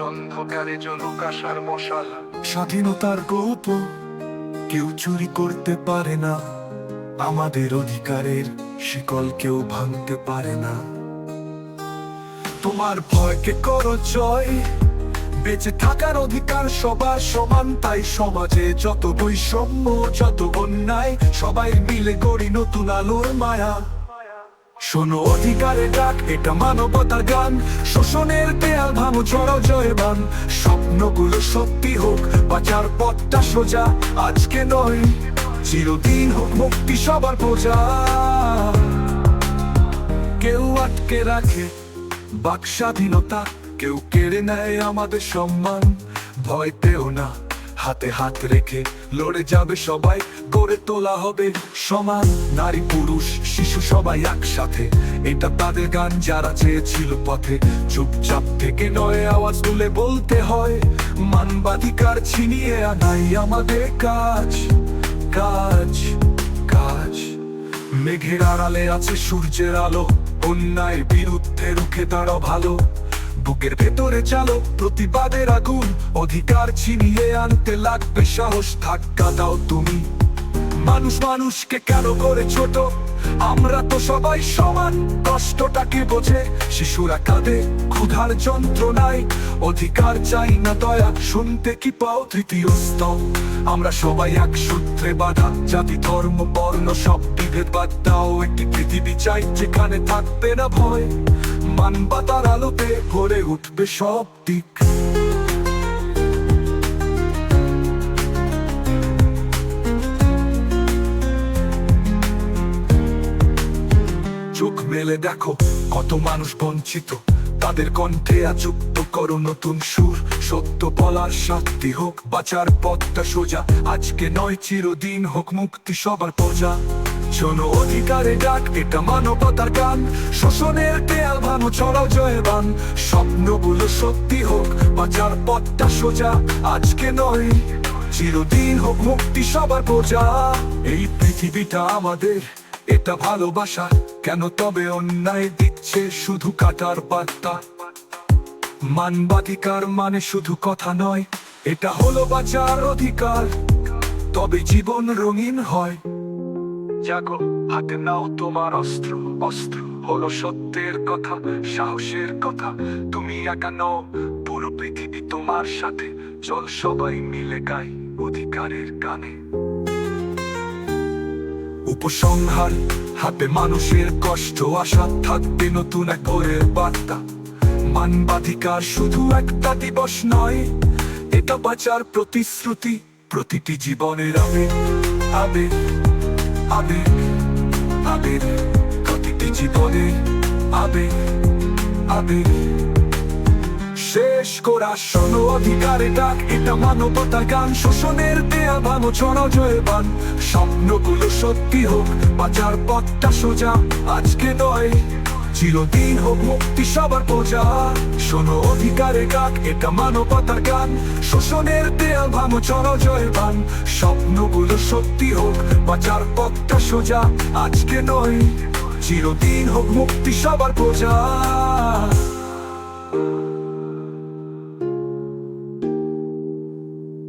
অন্ধকারে জ্বলুক আশার মশাল। স্বাধীনতার গল্প, কেউ চুরি করতে পারে না। আমাদের অধিকারের শিকল কেউ ভাঙতে পারে না। তোমার ভয়কে করো জয় বেঁচে থাকার অধিকার সবার সমান, তাই সমাজে যত বৈষম্য, যত অন্যায়, সবাই মিলে করি নতুন আলোর মায়া। শোনো অধিকারের ডাক, এটা মানবতার গান। শোষণের দেয়াল ভাঙো চড়ো জয়বান স্বপ্নগুলো সত্যি হোক, বাঁচার পথটা সোজা। আজকে নয়, চিরদিন হোক মুক্তি সবার বোঝা কেউ আটকে রাখে বাক স্বাধীনতা। কেউ কেড়ে নেয় আমাদের সম্মান। ভয় পেও না, হাতে হাত রেখে লড়ে যাবে সবাই। গড়ে তোলা হবে সমান, নারী, পুরুষ, শিশু সবাই একসাথে। এটা তাদের গান যারা চেয়েছিল পথে। চুপচাপ থেকে নয় আওয়াজ তুলে বলতে হয়, মানবাধিকার ছিনিয়ে আনাই আমাদের কাজ। কাজ কাজ। মেঘের আড়ালে আছে সূর্যের আলো, অন্যায়ের বিরুদ্ধে রুখে দাঁড়াও ভালো। বুকের ভেতরে চালো প্রতিবাদের আগুন। অধিকার ছিনিয়ে আনতে লাগবে সাহস, ধাক্কা দাও তুমি। মানুষ মানুষকে কেন করে ছোট? আমরা তো সবাই সমান, কষ্টটাকে বোঝে। শিশুরা কাঁদে, ক্ষুধার যন্ত্রণায়। অধিকার চাই না দয়া, শুনতে কি পাও তৃতীয় স্তম আমরা সবাই এক সূত্রে বাধা, জাতি, ধর্ম, বর্ণ, সব বিভেদ বাদ দাও। একটি পৃথিবী চাই যেখানে থাকবে না ভয়। মানবাতার আলোতে ভরে উঠবে সব দিক। চোখ মেলে দেখো কত মানুষ বঞ্চিত, তাদের কণ্ঠে আযুক্ত করো নতুন সুর। সত্য বলার শান্তি হোক, বাঁচার পথটা সোজা। আজকে নয়, চিরদিন হোক মুক্তি সবার প্রজা। শোনো অধিকারে ডাক, এটা মানবতার গান। শোষণের দেয়াল ভানো চড়াও জয়বান স্বপ্নগুলো সত্যি হোক, বাঁচার পথটা সোজা। আজকে নয়, চিরদিন হোক, মুক্তি সবার বোঝা। এই পৃথিবীটা আমাদের, এটা ভালোবাসা। কেন তবে অন্যায় দিচ্ছে শুধু কাটার বার্তা? মানবাধিকার মানে শুধু কথা নয়, এটা হলো বাঁচার অধিকার। তবে জীবন রঙিন হয়। জাগো, হাতে নাও তোমার অস্ত্র। অস্ত্র হলো সত্যের কথা, সাহসের কথা। তুমি একা নও, পুরো পৃথিবী তোমার সাথে। চল সবাই মিলে গাই অধিকারের গানে উপসংহার, হাতে মানুষের কষ্ট, আশা থাকবে নতুন এক ভোরের বার্তা। মানবাধিকার শুধু একটা দিবস নয়, এটা বাঁচার প্রতিশ্রুতি, প্রতিটি জীবনের আবেগ। আবেগ। আবেগ আবেগ প্রতিটি জীবনে আবেগ আবেগ শেষ করা শোনো অধিকারে ডাক এটা মানবতা গান, শোষণের দেয়া ভাঙো ছড়াও জয়বান স্বপ্নগুলো সত্যি হোক বাজার পথটা সোজা, আজকে নয়। চিরদিন হোক মুক্তি সবার প্রজা শোনো অধিকারে কাক এটা মানবতার গান। শোষণের দেয়া ভাঙো জয় বান। স্বপ্নগুলো সত্যি হোক, বাঁচার পথটা সোজা। আজকে নয়, চিরদিন হোক মুক্তি সবার বোঝা